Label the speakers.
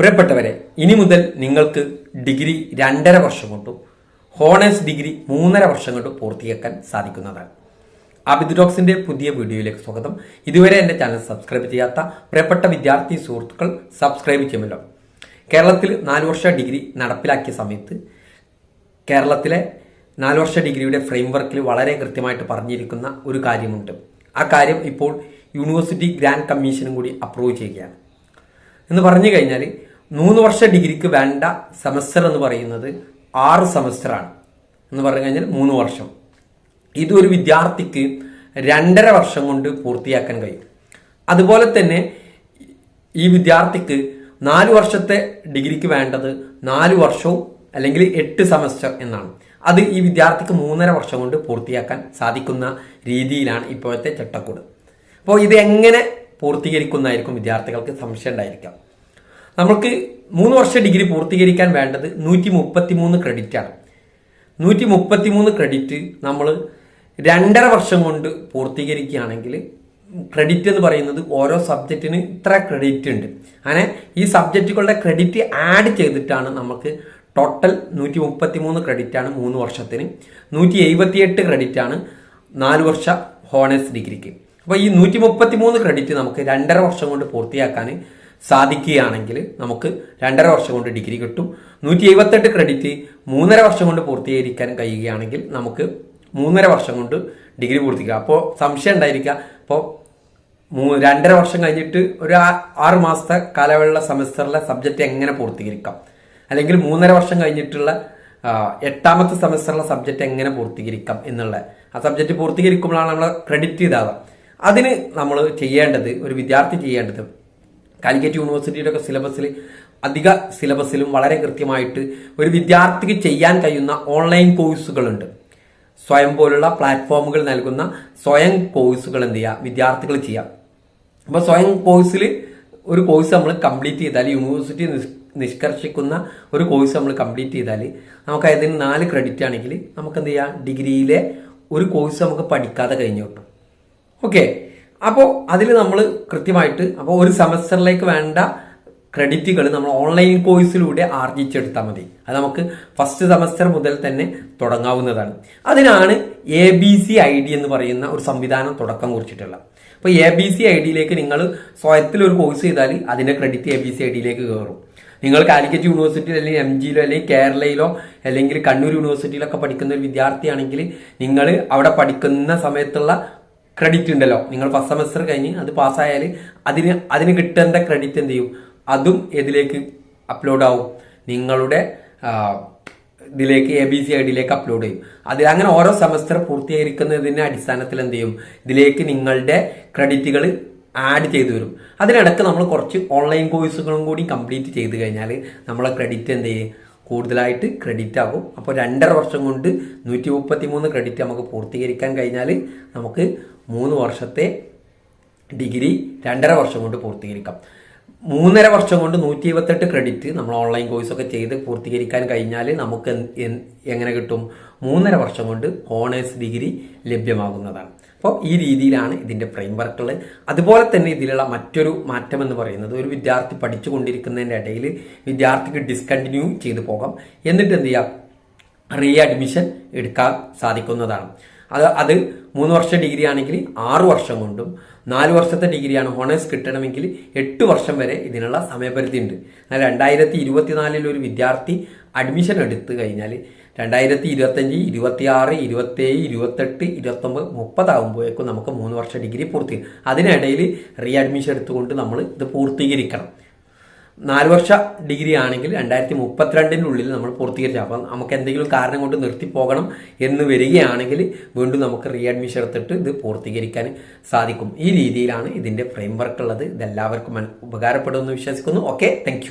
Speaker 1: പ്രിയപ്പെട്ടവരെ ഇനി മുതൽ നിങ്ങൾക്ക് ഡിഗ്രി രണ്ടര വർഷം കൊണ്ടും ഹോണേഴ്സ് ഡിഗ്രി മൂന്നര വർഷം കൊണ്ടും പൂർത്തിയാക്കാൻ സാധിക്കുന്നതാണ്. അബിദ് ഡോക്സിന്റെ പുതിയ വീഡിയോയിലേക്ക് സ്വാഗതം. ഇതുവരെ എന്റെ ചാനൽ സബ്സ്ക്രൈബ് ചെയ്യാത്ത പ്രിയപ്പെട്ട വിദ്യാർത്ഥി സുഹൃത്തുക്കൾ സബ്സ്ക്രൈബ് ചെയ്യുമല്ലോ. കേരളത്തിൽ നാല് വർഷ ഡിഗ്രി നടപ്പിലാക്കിയ സമയത്ത് കേരളത്തിലെ നാല് വർഷ ഡിഗ്രിയുടെ ഫ്രെയിംവർക്കിൽ വളരെ കൃത്യമായിട്ട് പറഞ്ഞിരിക്കുന്ന ഒരു കാര്യമുണ്ട്. ആ കാര്യം ഇപ്പോൾ യൂണിവേഴ്സിറ്റി ഗ്രാൻഡ് കമ്മീഷനും കൂടി അപ്രൂവ് ചെയ്യുകയാണ്. എന്ന് പറഞ്ഞു കഴിഞ്ഞാൽ മൂന്ന് വർഷ ഡിഗ്രിക്ക് വേണ്ട സെമസ്റ്റർ എന്ന് പറയുന്നത് ആറ് സെമസ്റ്ററാണ്. എന്ന് പറഞ്ഞു കഴിഞ്ഞാൽ മൂന്ന് വർഷം. ഇത് ഒരു വിദ്യാർത്ഥിക്ക് രണ്ടര വർഷം കൊണ്ട് പൂർത്തിയാക്കാൻ കഴിയും. അതുപോലെ തന്നെ ഈ വിദ്യാർത്ഥിക്ക് നാല് വർഷത്തെ ഡിഗ്രിക്ക് വേണ്ടത് നാല് വർഷവും അല്ലെങ്കിൽ എട്ട് സെമസ്റ്റർ എന്നാണ്. അത് ഈ വിദ്യാർത്ഥിക്ക് മൂന്നര വർഷം കൊണ്ട് പൂർത്തിയാക്കാൻ സാധിക്കുന്ന രീതിയിലാണ് ഇപ്പോഴത്തെ ചട്ടക്കൂട്. അപ്പോൾ ഇത് എങ്ങനെ പൂർത്തീകരിക്കുന്നതായിരിക്കും വിദ്യാർത്ഥികൾക്ക് സംശയം ഉണ്ടായിരിക്കാം. നമുക്ക് മൂന്ന് വർഷ ഡിഗ്രി പൂർത്തീകരിക്കാൻ വേണ്ടത് നൂറ്റി മുപ്പത്തി മൂന്ന് ക്രെഡിറ്റ് ആണ്. നൂറ്റി മുപ്പത്തി മൂന്ന് ക്രെഡിറ്റ് നമ്മൾ രണ്ടര വർഷം കൊണ്ട് പൂർത്തീകരിക്കുകയാണെങ്കിൽ ക്രെഡിറ്റ് എന്ന് പറയുന്നത് ഓരോ സബ്ജക്റ്റിന് ഇത്ര ക്രെഡിറ്റ് ഉണ്ട്. അങ്ങനെ ഈ സബ്ജക്റ്റുകളുടെ ക്രെഡിറ്റ് ആഡ് ചെയ്തിട്ടാണ് നമുക്ക് ടോട്ടൽ നൂറ്റി മുപ്പത്തി മൂന്ന് ക്രെഡിറ്റ് ആണ് മൂന്ന് വർഷത്തിന്. നൂറ്റി എഴുപത്തിയെട്ട് ആണ് നാല് വർഷ ഹോണേഴ്സ് ഡിഗ്രിക്ക്. അപ്പോൾ ഈ നൂറ്റി മുപ്പത്തി മൂന്ന് ക്രെഡിറ്റ് നമുക്ക് രണ്ടര വർഷം കൊണ്ട് പൂർത്തിയാക്കാൻ സാധിക്കുകയാണെങ്കിൽ നമുക്ക് രണ്ടര വർഷം കൊണ്ട് ഡിഗ്രി കിട്ടും. നൂറ്റി എഴുപത്തെട്ട് ക്രെഡിറ്റ് മൂന്നര വർഷം കൊണ്ട് പൂർത്തീകരിക്കാൻ കഴിയുകയാണെങ്കിൽ നമുക്ക് മൂന്നര വർഷം കൊണ്ട് ഡിഗ്രി പൂർത്തിക്കാം അപ്പോൾ സംശയം ഉണ്ടായിരിക്കുക അപ്പോൾ മൂ രണ്ടര വർഷം കഴിഞ്ഞിട്ട് ഒരു ആറ് മാസത്തെ കാലയളവിലുള്ള സെമസ്റ്ററിലെ സബ്ജക്റ്റ് എങ്ങനെ പൂർത്തീകരിക്കാം? അല്ലെങ്കിൽ മൂന്നര വർഷം കഴിഞ്ഞിട്ടുള്ള എട്ടാമത്തെ സെമസ്റ്ററിലെ സബ്ജക്റ്റ് എങ്ങനെ പൂർത്തീകരിക്കാം എന്നുള്ള ആ സബ്ജക്റ്റ് പൂർത്തീകരിക്കുമ്പോഴാണ് നമ്മൾ ക്രെഡിറ്റ് ഇതാകാം അതിന് നമ്മൾ ചെയ്യേണ്ടത് ഒരു വിദ്യാർത്ഥി ചെയ്യേണ്ടത് കാലിക്കറ്റ് യൂണിവേഴ്സിറ്റിയുടെ ഒക്കെ സിലബസിൽ അധിക സിലബസിലും വളരെ കൃത്യമായിട്ട് ഒരു വിദ്യാർത്ഥിക്ക് ചെയ്യാൻ കഴിയുന്ന ഓൺലൈൻ കോഴ്സുകളുണ്ട് സ്വയം പോലുള്ള പ്ലാറ്റ്ഫോമുകൾ നൽകുന്ന സ്വയം കോഴ്സുകൾ എന്ത് ചെയ്യുക വിദ്യാർത്ഥികൾ ചെയ്യാം. അപ്പോൾ സ്വയം കോഴ്സിൽ ഒരു കോഴ്സ് നമ്മൾ കംപ്ലീറ്റ് ചെയ്താൽ യൂണിവേഴ്സിറ്റി നിഷ്കർഷിക്കുന്ന ഒരു കോഴ്സ് നമ്മൾ കംപ്ലീറ്റ് ചെയ്താൽ നമുക്ക് അതിന് നാല് ക്രെഡിറ്റ് ആണെങ്കിൽ നമുക്ക് എന്ത് ചെയ്യാം? ഡിഗ്രിയിലെ ഒരു കോഴ്സ് നമുക്ക് പഠിക്കാതെ കഴിഞ്ഞു കിട്ടും. ഓക്കെ അപ്പോൾ അതിൽ നമ്മൾ കൃത്യമായിട്ട് അപ്പോൾ ഒരു സെമസ്റ്ററിലേക്ക് വേണ്ട ക്രെഡിറ്റുകൾ നമ്മൾ ഓൺലൈൻ കോഴ്സിലൂടെ ആർജിച്ചെടുത്താൽ മതി. അത് നമുക്ക് ഫസ്റ്റ് സെമസ്റ്റർ മുതൽ തന്നെ തുടങ്ങാവുന്നതാണ്. അതിനാണ് A B C I D എന്ന് പറയുന്ന ഒരു സംവിധാനം തുടക്കം കുറിച്ചിട്ടുള്ളത്. അപ്പോൾ എ ബി സി ഐ ഡിയിലേക്ക് നിങ്ങൾ സ്വയത്തിൽ ഒരു കോഴ്സ് ചെയ്താൽ അതിന്റെ credit A B C I ഡിയിലേക്ക് കയറും നിങ്ങൾ കാലിക്കറ്റ് യൂണിവേഴ്സിറ്റിയിൽ അല്ലെങ്കിൽ എം ജിയിലോ അല്ലെങ്കിൽ കേരളയിലോ അല്ലെങ്കിൽ കണ്ണൂർ യൂണിവേഴ്സിറ്റിയിലൊക്കെ പഠിക്കുന്ന ഒരു വിദ്യാർത്ഥിയാണെങ്കിൽ നിങ്ങൾ അവിടെ പഠിക്കുന്ന സമയത്തുള്ള ക്രെഡിറ്റ് ഉണ്ടല്ലോ. നിങ്ങൾ ഫസ്റ്റ് സെമസ്റ്റർ കഴിഞ്ഞ് അത് പാസ്സായാൽ അതിന് അതിന് കിട്ടേണ്ട ക്രെഡിറ്റ് എന്ത് ചെയ്യും? അതും ഇതിലേക്ക് അപ്ലോഡ് ആവും? നിങ്ങളുടെ ഇതിലേക്ക് എ ബി സി ഐ ഡിയിലേക്ക് അപ്ലോഡ് ചെയ്യും. അതിൽ അങ്ങനെ ഓരോ സെമസ്റ്റർ പൂർത്തീകരിക്കുന്നതിന്റെ അടിസ്ഥാനത്തിൽ എന്ത് ചെയ്യും? ഇതിലേക്ക് നിങ്ങളുടെ ക്രെഡിറ്റുകൾ ആഡ് ചെയ്തു വരും. അതിനിടക്ക് നമ്മൾ കുറച്ച് ഓൺലൈൻ കോഴ്സുകളും കൂടി കംപ്ലീറ്റ് ചെയ്ത് കഴിഞ്ഞാൽ നമ്മളെ ക്രെഡിറ്റ് എന്ത് ചെയ്യും? കൂടുതലായിട്ട് ക്രെഡിറ്റ് ആകും. അപ്പോൾ രണ്ടര വർഷം കൊണ്ട് നൂറ്റി മുപ്പത്തി മൂന്ന് ക്രെഡിറ്റ് നമുക്ക് പൂർത്തീകരിക്കാൻ കഴിഞ്ഞാൽ നമുക്ക് മൂന്ന് വർഷത്തെ ഡിഗ്രി രണ്ടര വർഷം കൊണ്ട് പൂർത്തീകരിക്കാം. മൂന്നര വർഷം കൊണ്ട് നൂറ്റി ഇരുപത്തെട്ട് ക്രെഡിറ്റ് നമ്മൾ ഓൺലൈൻ കോഴ്സൊക്കെ ചെയ്ത് പൂർത്തീകരിക്കാൻ കഴിഞ്ഞാൽ നമുക്ക് എങ്ങനെ കിട്ടും? മൂന്നര വർഷം കൊണ്ട് ഓണേഴ്സ് ഡിഗ്രി ലഭ്യമാകുന്നതാണ്. അപ്പോൾ ഈ രീതിയിലാണ് ഇതിന്റെ ഫ്രെയിം വർക്കുകൾ അതുപോലെ തന്നെ ഇതിലുള്ള മറ്റൊരു മാറ്റം എന്ന് പറയുന്നത് ഒരു വിദ്യാർത്ഥി പഠിച്ചു കൊണ്ടിരിക്കുന്നതിന്റെ ഇടയിൽ വിദ്യാർത്ഥിക്ക് ഡിസ്കണ്ടിന്യൂ ചെയ്തു പോകാം. എന്നിട്ട് എന്ത് ചെയ്യാം? റീ അഡ്മിഷൻ എടുക്കാൻ സാധിക്കുന്നതാണ്. അത് അത് മൂന്ന് വർഷ ഡിഗ്രി ആണെങ്കിൽ ആറു വർഷം കൊണ്ടും നാല് വർഷത്തെ ഡിഗ്രിയാണ് ഹോണേഴ്സ് കിട്ടണമെങ്കിൽ എട്ട് വർഷം വരെ ഇതിനുള്ള സമയപരിധി ഉണ്ട്. എന്നാൽ രണ്ടായിരത്തി ഇരുപത്തിനാലിൽ ഒരു വിദ്യാർത്ഥി അഡ്മിഷൻ എടുത്തു കഴിഞ്ഞാൽ രണ്ടായിരത്തി ഇരുപത്തഞ്ച് ഇരുപത്തിയാറ് ഇരുപത്തേഴ് ഇരുപത്തെട്ട് ഇരുപത്തൊമ്പത് മുപ്പതാകുമ്പോഴേക്കും നമുക്ക് മൂന്ന് വർഷ ഡിഗ്രി പൂർത്തി അതിനിടയിൽ റീ അഡ്മിഷൻ എടുത്തുകൊണ്ട് നമ്മൾ ഇത് പൂർത്തീകരിക്കണം. നാല് വർഷ ഡിഗ്രി ആണെങ്കിൽ രണ്ടായിരത്തി മുപ്പത്തിരണ്ടിനുള്ളിൽ നമ്മൾ പൂർത്തീകരിച്ചു. അപ്പം നമുക്ക് എന്തെങ്കിലും കാരണം കൊണ്ട് നിർത്തിപ്പോകണം എന്ന് വരികയാണെങ്കിൽ വീണ്ടും നമുക്ക് റീ അഡ്മിഷൻ എടുത്തിട്ട് ഇത് പൂർത്തീകരിക്കാൻ സാധിക്കും. ഈ രീതിയിലാണ് ഇതിന്റെ ഫ്രെയിം വർക്ക് ഉള്ളത്. ഇതെല്ലാവർക്കും മന- ഉപകാരപ്പെടുമെന്ന് വിശ്വസിക്കുന്നു. Okay thank